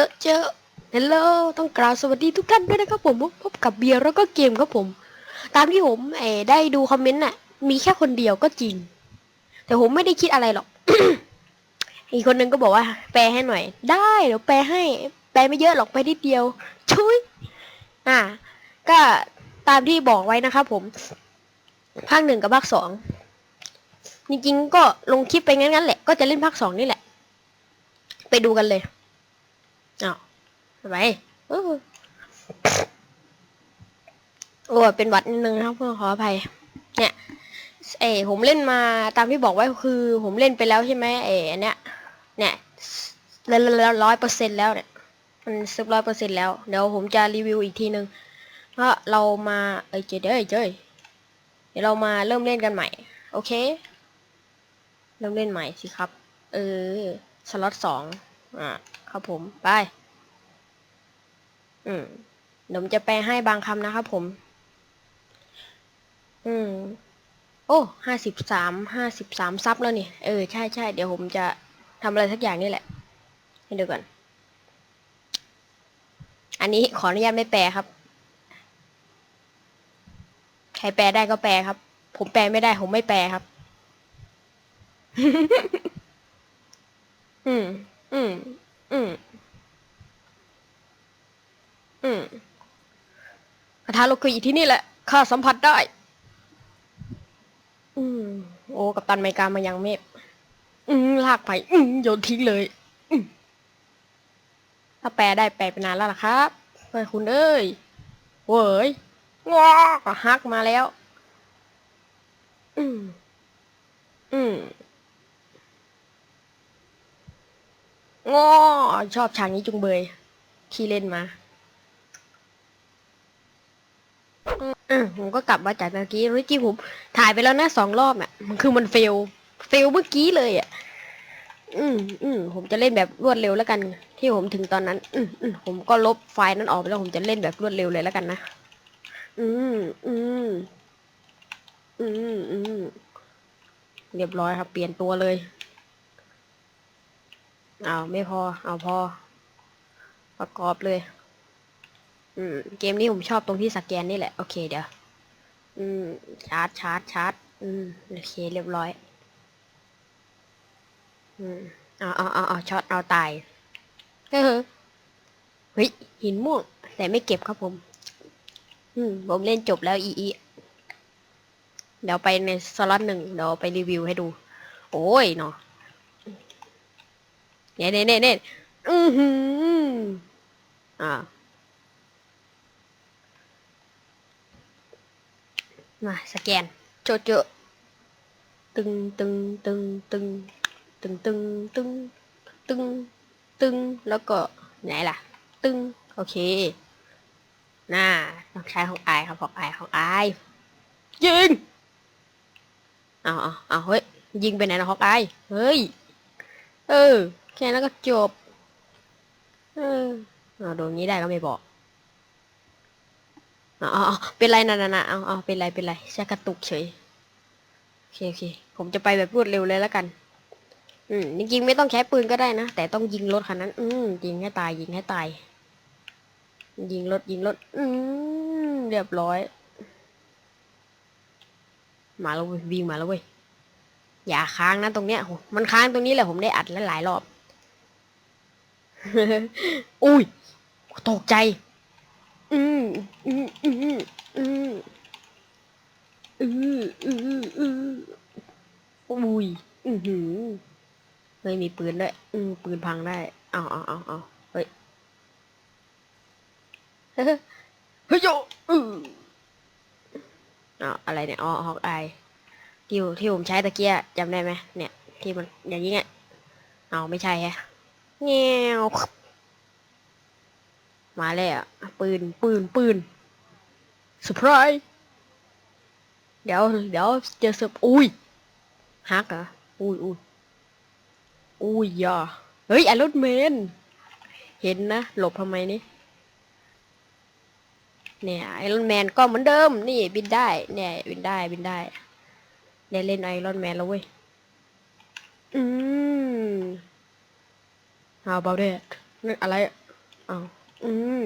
อะเจอเฮลโลต้องกล่าวสวัสดีทุกท่านด้วยนะครับผมพบกับเบียร์แล้วก็เกมครับผม ตามที่ผมเอได้ดูคอมเมนต์น่ะ มีแค่คนเดียวก็จริง แต่ผมไม่ได้คิดอะไรหรอก อีกคนนึงก็บอกว่า แปลให้หน่อย ได้เดี๋ยวแปลให้ แปลไม่เยอะหรอกไปนิดเดียว ชุยอ่า ก็ตามที่บอกไว้นะครับผม ภาคหนึ่งกับภาคสองจริงๆก็ลงคลิปไปงั้นๆแหละ ก็จะเล่นภาคสองนี่แหละ ไปดูกันเลย อ้าวไปโอ้ยเป็นวัดนิดนึงนะครับเพื่อขออภัย เนี่ยเอผมเล่นมาตามที่บอกไว้คือ ผมเล่นไปแล้วใช่ไหมเอออันเนี้ยเนี่ยร้อยเปอร์เซ็นแล้วเนี่ยมันซึบร้อยเปอร์เซ็นแล้ว เดี๋ยวผมจะรีวิวอีกทีนึงเพราะเรามาเอ้ยเจเด้ยเจ้ยเดี๋ยวเรามาเริ่มเล่นกันใหม่ โอเค เริ่มเล่นใหม่สิครับ เออสล็อตสองอ่า ครับผม ไป อืมเดี๋ยวผมจะแปลให้บางคำนะครับผม อืม โอ้ห้าสิบสาม ห้าสิบสามซับแล้วนี่ เออ ใช่ใช่ เดี๋ยวผมจะทำอะไรสักอย่างนี่แหละ ให้ดูก่อน อันนี้ขออนุญาตไม่แปลครับ ใครแปลได้ก็แปลครับ ผมแปลไม่ได้ ผมไม่แปลครับ อืม อืม อืม อืมคาถาโลกุยที่นี่แหละข้าสัมผัสได้ อืม โอ้ กับตันไมกามายังเมฆอืมลากไป อืมโยนทิ้งเลย อืมถ้าแปลได้แปลไปนานแล้วล่ะครับเฮ้ยคุณเอ้ยเว้ยงอก็ฮักมาแล้ว อืม อืม งอชอบฉากนี้จุงเบย ที่เล่นมาอืมผมก็กลับมาจากเมื่อกี้เมื่อกี้ผมถ่ายไปแล้วนะสองรอบอะมันคือมันเฟล เฟลเมื่อกี้เลยอะ อืมอืมผมจะเล่นแบบรวดเร็วแล้วกัน ที่ผมถึงตอนนั้น อืมอืมผมก็ลบไฟล์นั้นออกไปแล้วผมจะเล่นแบบรวดเร็วเลยแล้วกันนะอืมอืมอืมอืมเรียบร้อยครับ เปลี่ยนตัวเลย เอาไม่พอ เอาพอ ประกอบเลย อืม เกมนี้ผมชอบตรงที่สแกนนี่แหละ โอเคเดี๋ยว อืม ชาร์จชาร์จชาร์จ อืม โอเค เรียบร้อย อืม เอาเอาเอาเอาช็อต เอาตาย เฮ้ยเฮ้ย หินม่วง แต่ไม่เก็บครับผม อืม ผมเล่นจบแล้วอีอีเดี๋ยวไปในสล็อตหนึ่งเดี๋ยวไปรีวิวให้ดู โอ้ยเนาะ เนี่ยเนี่ยเนี่ยเนี่ยอือหืออ่ามาสแกนโจโจตึงตึงตึงตึงตึงตึงตึงตึงตึงแล้ โอเคแค่นั้นก็จบ เออเอาโดนงี้ได้ก็ไม่บอกอาเอเอเป็นไรนะนะนะเอาเอาเป็นไร เป็นไรแค่กระตุกเฉย โอเคโอเค ผมจะไปแบบรวดเร็วเลยแล้วกัน อืม จริงๆไม่ต้องใช้ปืนก็ได้นะ แต่ต้องยิงรถคันนั้น อืม ยิงให้ตาย ยิงให้ตาย ยิงรถ ยิงรถ อืม เรียบร้อย มาแล้วเว้ยวิ่งมาแล้วเว้ย อย่าค้างนะตรงเนี้ย มันค้างตรงนี้แหละผมได้อัดแล้วหลายรอบ อุ้ยตกใจ อืมอืมอืมอืมอืมอืมอืมอุ้ยอือหือเฮ้ยมีปืนด้วยอืมปืนพังได้เอาเอาเอาเอาเฮ้ยเฮ้ยเฮ้ยโยอือเอาอะไรเนี่ยอ๋อฮอกอายที่ที่ผมใช้ตะเกียจำได้ไหมเนี่ย ที่มันอย่างนี้ไงเอาไม่ใช่แฮะ เงี้ยวมาแล้วปืนปืนปืนเซอร์ไพรส์เดี๋ยวเดี๋ยวเจอเซอร์อุ้ยฮักเหรออุ้ยอุ้ยอุ้ยย่าเฮ้ยไอรอนแมนเห็นนะ หลบทำไมนี่เนี่ยไอรอนแมนก็เหมือนเดิม นี่บินได้ เนี่ยบินได้บินได้ได้เล่นไอรอนแมนแล้วเว้ย อืม how about that นั่นอะไรอะเอาอืม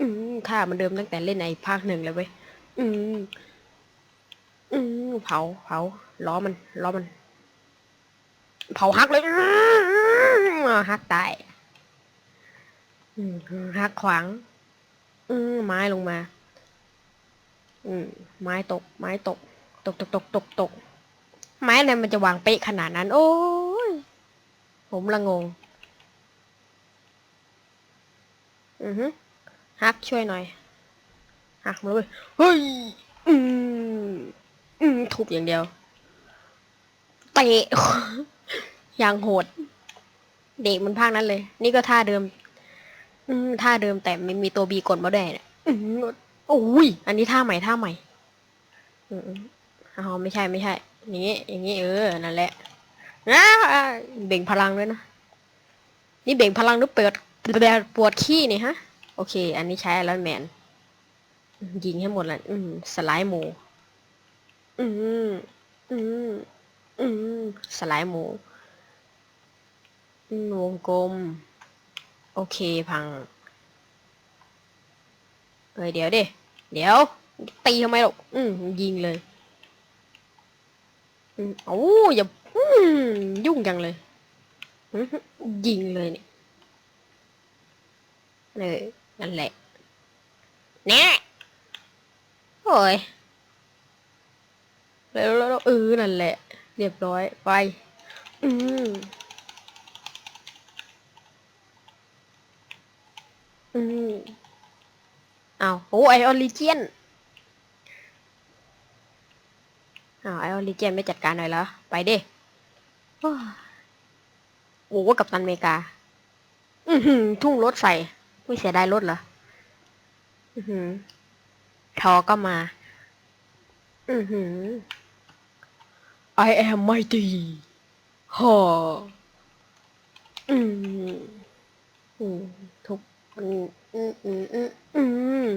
อืมท่ามันเดิมตั้งแต่เล่นในภาคหนึ่งเลยเว้ยอืมอืมเผาเผาล้อมันล้อมัน เผาฮักเลยฮักตายอืมฮักขวาง อืมไม้ลงมา อืมไม้ตก ไม้ตก ตกตกตกตกตกไม้อะไรมันจะวางเป๊ะขนาดนั้น โอ้ยผมละงง อือฮึฮักช่วยหน่อยฮักมาเลยเฮ้ย อืมอืมทุบอย่างเดียวเตะอย่างโหด เด็กมันภาคนั้นเลย นี่ก็ท่าเดิม อืมท่าเดิมแต่ไม่มีตัวบีกดมาด้วยเนี่ยอืมโอ้ยอันนี้ท่าใหม่ท่าใหม่ อืมอืมอ๋อไม่ใช่ไม่ใช่อย่างงี้ อย่างงี้เออนั่นแหละนะเบ่งพลังด้วยนะ นี่เบ่งพลังหรือเปิด ปวดขี้นี่ฮะ โอเค อันนี้ใช้แล้วแมน ยิงให้หมดลยอืม สไลด์หมู อืม อืม อืม สไลด์หมูวงกลม โอเคพังเอ้ยเดี๋ยวดิ เดี๋ยว ตีทำไมหรอกอืมยิงเลยอืมโอ้อย่าอืมยุ่งจังเลยอื้อหือยิงเลยเนี่ย เออนั่นแหละแน่โอ้ยแล้วแล้วเออนั่นแหละ เรียบร้อยไป อืมอืมอ้าโอ้ไอออริเจียนอ้าวไอออริเจียนไม่จัดการหน่อยเหรอไปเด้โอ้โอ้กับตันเมกา อือหือ ทุ่งรถใส่ ไม่เสียดายรถเหรอ อือหือ ทอก็มา อือหือ I am mighty ฮ่ออืมอืมทุบอืมอืมอืมอืมอืม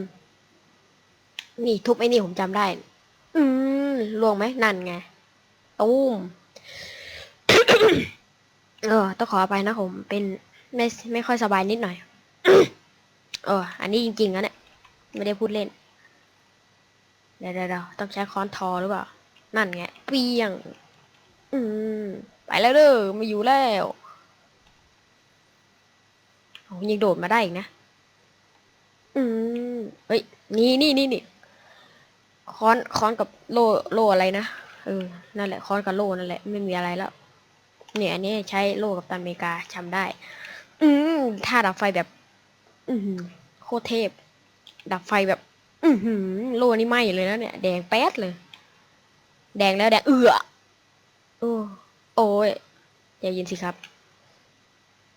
นี่ทุบไอ้นี่ผมจำได้ อืมลวงไหมนั่นไงตูมเออ ต้องขออภัยนะผม เป็นไม่ไม่ค่อยสบายนิดหน่อย เออ อันนี้จริงๆนะเนี่ย ไม่ได้พูดเล่น เดี๋ยวเดี๋ยวต้องใช้ค้อนทอหรือเปล่า นั่นไง เปียง อืม ไปแล้วเด้อไมาอยู่แล้วโอ้ยังโดดมาได้อีกนะ อืม เฮ้ย นี่นี่นี่นี่ค้อนค้อนกับโลโลอะไรนะ เออ นั่นแหละค้อนกับโลนั่นแหละ ไม่มีอะไรแล้ว เนี่ย อันนี้ใช้โลกับตันอเมริกาทำได้ อืมท่าดับไฟแบบ อือหือโคตรเทพ ดับไฟแบบ อือหือโลนี่ไหม้เลยนะเนี่ย แดงแป๊ดเลย แดงแล้วแดงเอือโอ้โอ้ยอย่ายินสิครับ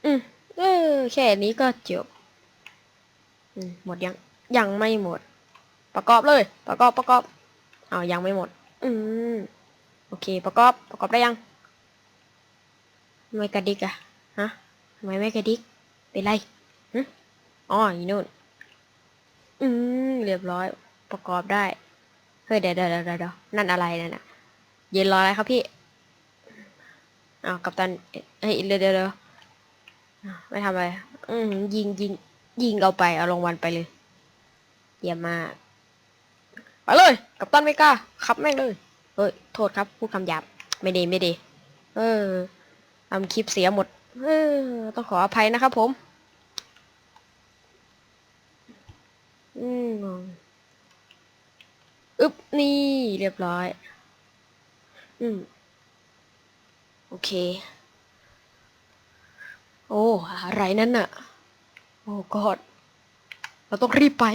อืมเออแค่นี้ก็จบอืมหมดยัง ยังไม่หมด ประกอบเลย ประกอบประกอบอ้าวยังไม่หมด อืมโอเค ประกอบประกอบได้ยังไม่กระดิกอะฮะทำไมไม่กระดิกเป็นไรหึ อ๋อนู่น อืมเรียบร้อยประกอบได้ เฮ้ยเดี๋ยวเดี๋ยวเดี๋ยวเดี๋ยวนั่นอะไรนั่นน่ะ เย็นรออะไรครับพี่อ้าวกัปตันเฮ้ยเดี๋ยวเดี๋ยวเด้อไม่ทำอะไร อืมยิงยิงยิงเอาไปเอารางวัลไปเลยเยี่ยมมากไปเลยกัปตันไม่กล้าขับแม่งเลยเฮ้ยโทษครับพูดคำหยาบไม่ดีไม่ดีเออทำคลิปเสียหมดเออต้องขออภัยนะครับผม อืมอึบนี่เรียบร้อย อืม โอเค โอ้อะไรนั่นน่ะ โอ้กอดเราต้องรีบไป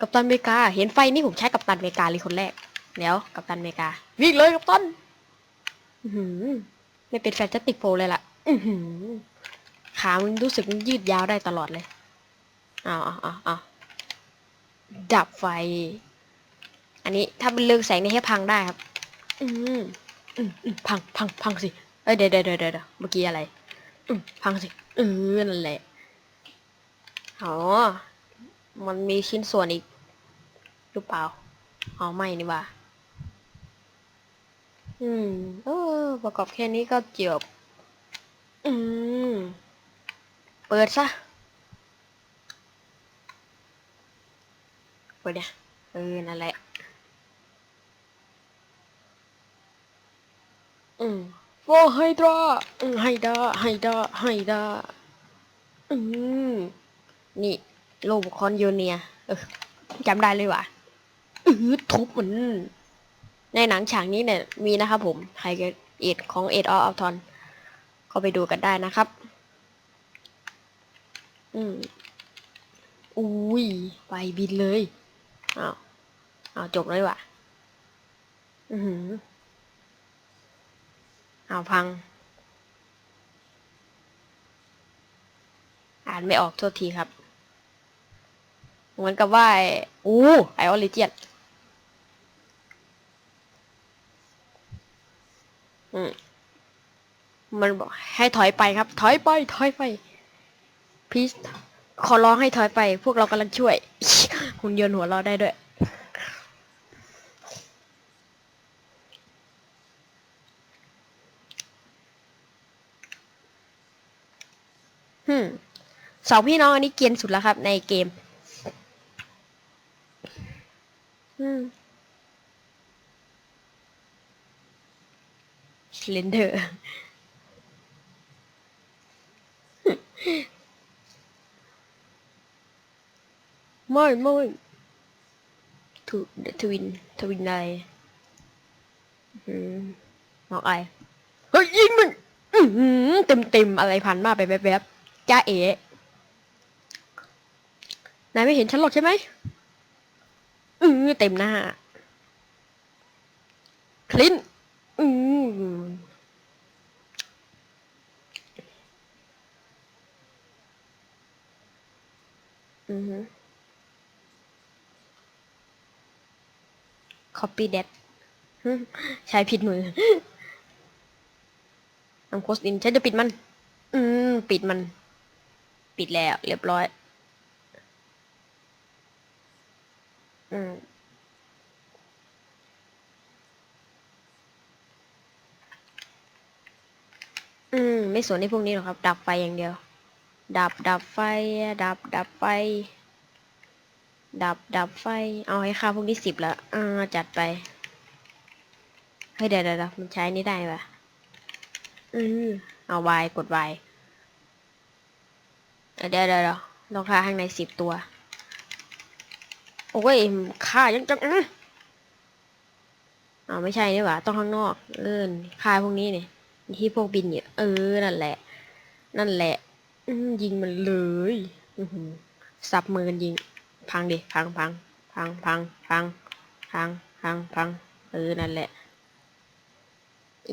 กัปตันเมกา เห็นไฟนี่ผมใช้กัปตันเมกาเลยคนแรกเดี๋ยวกัปตันเมกา วิ่งเลยกัปตันอื้อหือไม่เป็นแฟนจะติโฟเลยล่ะอือหือขามันรู้สึกยืดยาวได้ตลอดเลยอ้าวอ้าวอ้าวอ้าว ดับไฟ อันนี้ถ้าเป็นเรืองแสงนี่ให้พังได้ครับ อืมอืมอืมพังพังพังสิเอ้ยเดี๋ยวเดี๋ยวเดี๋ยวเดี๋ยวเมื่อกี้อะไร อืมพังสิเออนั่นแหละอ๋อ มันมีชิ้นส่วนอีกหรือเปล่าอ๋อไม่นี่หว่า อืม เออ ประกอบแค่นี้ก็จบอืม เปิดซะ ปิดเนี่ยเออนั่นแหละ อืมโฟไฮดราอืมไฮดราไฮดราไฮดราอืมนี่โลบคอนโยเนียเออจำได้เลยว่ะอือทุบมันในหนังฉากนี้เนี่ย มีนะครับผมไฮเกตเอ็ดของเอ็ดออฟทอนก็ไปดูกันได้นะครับ อืมอุ้ย ไปบินเลย อ้าวอ้าวจบเลยว่ะ อือหืออ้าวพัง อ่านไม่ออกโทษทีครับ เหมือนกับว่าอ้อู้ไอออริเจียนอืมมันบอกให้ถอยไปครับ ถอยไป ถอยไปพีซ ขอร้องให้ถอยไป พวกเรากำลังช่วยหุ่นยนต์หัวเราะได้ด้วย ฮึสองพี่น้องอันนี้เกียนสุดแล้วครับ ในเกม อืมเลนเดอร์ ไม่ไม่ทูทวิน ทวินอะไรอืมบอกไอเฮ้ยยิงมันอือหือเต็มเต็มๆอะไรพันมาไปแบบแบบๆจ้าเอ๋นายไม่เห็นฉันหรอกใช่ไหมอือเต็มหน้า คลินอืออือหือ copy that ใช้ผิดมือทำโคสอินฉันจะปิดมัน อืม ปิดมัน ปิดแล้ว เรียบร้อย อืมอืม ไม่สนในพวกนี้หรอกครับ ดับไฟอย่างเดียว ดับดับไฟ ดับดับไฟ ดับดับไฟ เอาให้ค่าพวกนี้สิบแล้วอ่าจัดไป เฮ้ยเดี๋ยวเดี๋ยวมันใช้นี่ได้ปะอืมเอาวายกดวายเดี๋ยวเดี๋ยวเดี๋ยวลองค่าข้างในสิบตัว โอ้ยค่ายังจังอื้อเอไม่ใช่นี่หว่าต้องข้างนอก เออค่าพวกนี้เนี่ยที่พวกบินเนี่ยเออนั่นแหละ นั่นแหละยิงมันเลยหือสับมือกันยิง พังดิ พังพังพังพังพังพังพังพังเออ นั่นแหละ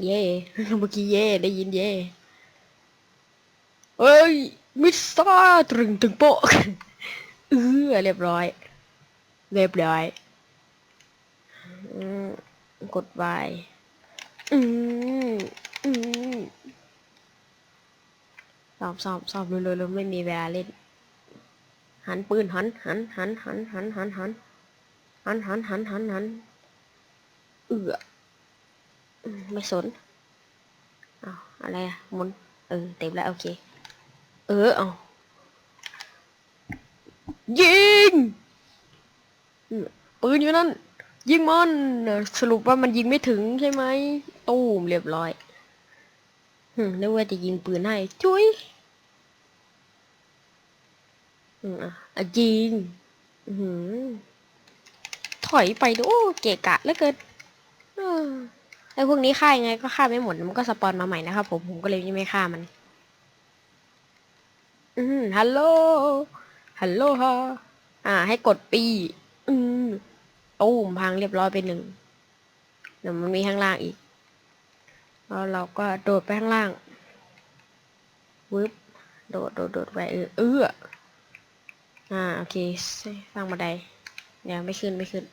เย่เมื่อกี้เย่ได้ยินเย่เอ้ย มิสซาตรึงตึงโปะเออเรียบร้อย เรียบร้อยกดไปอืมอืมสอบสอบสอบเร็วๆไม่มีเวลาเล่น หันปืนหันหันหันหันหันหันหันหันหันหันหันหันเอือไม่สนอ้าวอะไรอะหมุนเออเต็มแล้วโอเค เออเอายิงปืนอยู่นั่น ยิงมันสรุปว่ามันยิงไม่ถึงใช่ไหม ตูมเรียบร้อยหึนึกว่าจะยิงปืนให้ จุ้ย อืมอะอะยิงอือหือถอยไปดูโอ้เกะกะเหลือเกินเออไอ้พวกนี้ฆ่ายังไงก็ฆ่าไม่หมดมันก็สปอนมาใหม่นะครับผมผมก็เลยยังไม่ฆ่ามัน อืมฮัลโหลฮัลโหลฮะอ่า ให้กดปี อืมตู้มพังเรียบร้อยไปหนึ่งเดี๋ยวมันมีข้างล่างอีก แล้วเราก็โดดไปข้างล่างวึบโดดโดดโดดไปเออเออ อ่าโอเคสร้างบันไดเดี๋ยวไม่ขึ้นไม่ขึ้น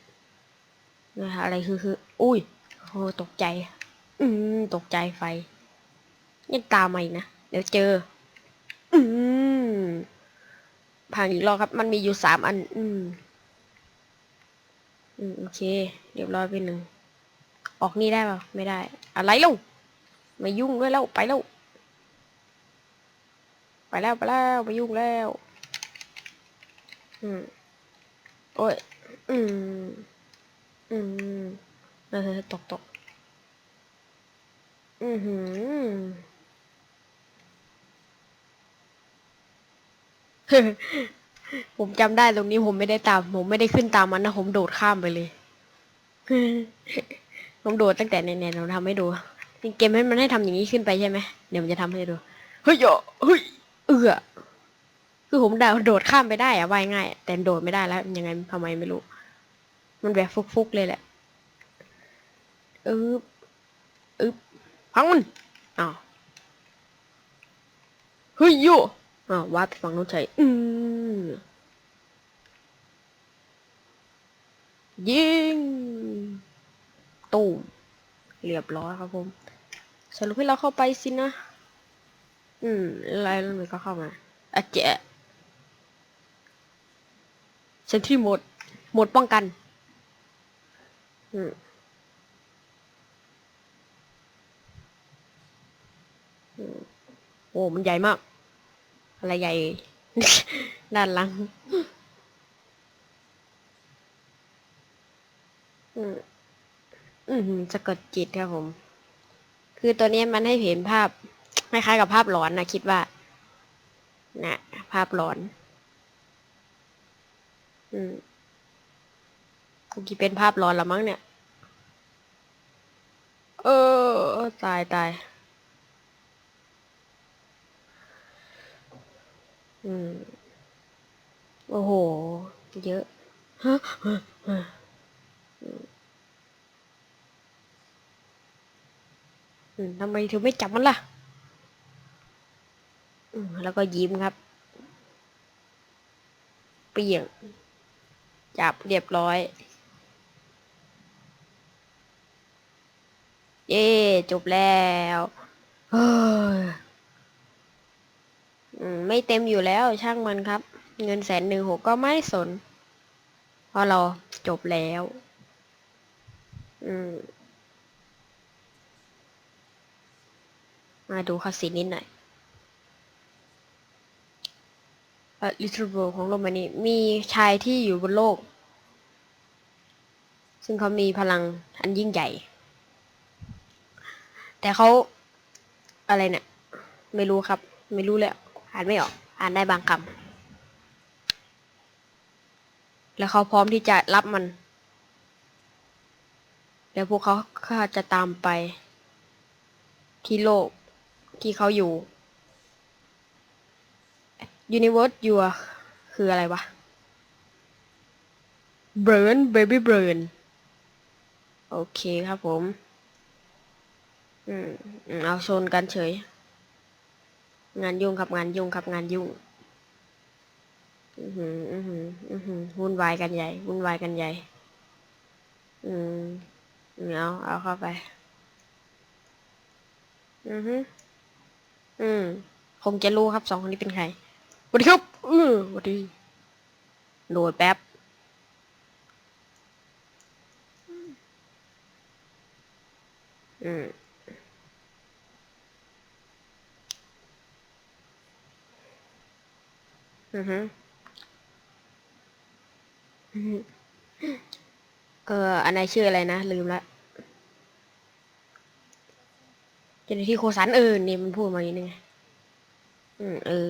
นะคะอะไรคือคืออุ้ยโอ้ตกใจ อืมตกใจไฟยังตามมาอีกนะเดี๋ยวเจอ อืมพังอีกรอบครับ มันมีอยู่สามอัน อืมอืมโอเคเรียบร้อยไปหนึ่งออกนี่ได้ป่าไม่ได้ อะไรลูกไม่ยุ่งด้วยแล้วไปแล้วไปแล้วไปแล้วไม่ยุ่งแล้ว อืม โอ้ยออืม อืมเออตกตกอือหือผมจำได้ตรงนี้ผมไม่ได้ตาม ผมไม่ได้ขึ้นตามมันนะผมโดดข้ามไปเลย ผมโดดตั้งแต่ในเน็ตเราทำให้ดูเกมให้มันให้ทำอย่างนี้ขึ้นไปใช่ไหมเดี๋ยวมันจะทำให้ดูเฮ้ยหรอเฮ้ยเอือ คือผมดาวโดดข้ามไปได้อะว่ายง่าย แต่โดดไม่ได้แล้ว ยังไงทำไมไม่รู้ มันแบบฟุกๆเลยแหละอึบอึบพังมันอ้าวเฮ้ยโยอ้าวว่าไปฝั่งนู้นใช่อืมยิงตูมเรียบร้อยครับผม สรุปให้เราเข้าไปสินะ อืม อะไรล้วมันก็เข้ามาอะเจ๊ เซนที่หมดหมดป้องกันอืมอืมโอ้ มันใหญ่มาก อะไรใหญ่ ด้านหลังอืมอืมสะกดจิตครับผม คือตัวนี้มันให้เห็นภาพคล้ายๆกับภาพหลอนนะคิดว่า นะ ภาพหลอน อืมกูคิดเป็นภาพหลอนละมั้งเนี่ย เออ ตายตาย อืม โอ้โห เยอะ ฮะทำไมถึงไม่จับมันล่ะ แล้วก็ยิ้มครับ เปรี้ยง จับเรียบร้อย เย้จบแล้วเฮ้ยอืมไม่เต็มอยู่แล้วช่างมันครับ เงินแสนหนึ่งหกก็ไม่สน เพราะเราจบแล้ว อืม มาดูคาสินนิดหน่อยเอ่อ ลิทเทิลโบของโลกใบนี้ มีชายที่อยู่บนโลก ซึ่งเขามีพลังอันยิ่งใหญ่ แต่เขาอะไรเนี่ยไม่รู้ครับ ไม่รู้เลยอ่านไม่ออก อ่านได้บางคำแล้วเขาพร้อมที่จะรับมัน แล้วพวกเขาก็จะตามไปที่โลกที่เขาอยู่ Universe Your คืออะไรวะ Burn Baby Burn โอเคครับผม อืมเอาชนกันเฉย งานยุ่งครับงานยุ่งครับงานยุ่ง อือหือ อือหือ อือหือวุ่นวายกันใหญ่วุ่นวายกันใหญ่ อืมเอาเอาเข้าไป อือฮึอืมคงจะรู้ครับสองคนนี้เป็นใคร วัสดีครับอือสวัสดี โหลดแป๊บ อืมอือฮึอือฮึเออ อันไหนชื่ออะไรนะ ลืมละเจ้าหน้าที่โคสันเออนี่มันพูดมาอย่างนี้ไงอืมเออ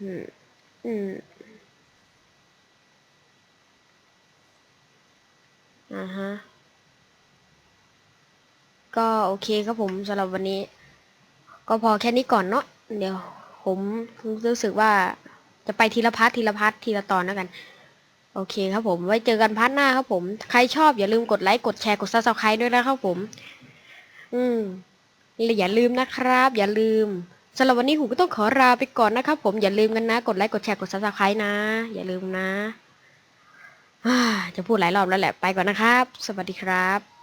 อืม อืม อ่าฮะ ก็โอเคครับผมสำหรับวันนี้ ก็พอแค่นี้ก่อนเนาะเดี๋ยว ผมรู้สึกว่าจะไปทีละพาร์ททีละพาร์ททีละตอนแล้วกัน โอเคครับผม ไว้เจอกันพาร์ทหน้าครับผม ใครชอบอย่าลืมกดไลค์กดแชร์กดซับสไครต์ด้วยนะครับผม อืมอย่าลืมนะครับ อย่าลืม สำหรับวันนี้ผมก็ต้องขอลาไปก่อนนะครับผมอย่าลืมกันนะ กดไลค์กดแชร์กดซับสไครต์นะ อย่าลืมนะจะพูดหลายรอบแล้วแหละไปก่อนนะครับ สวัสดีครับ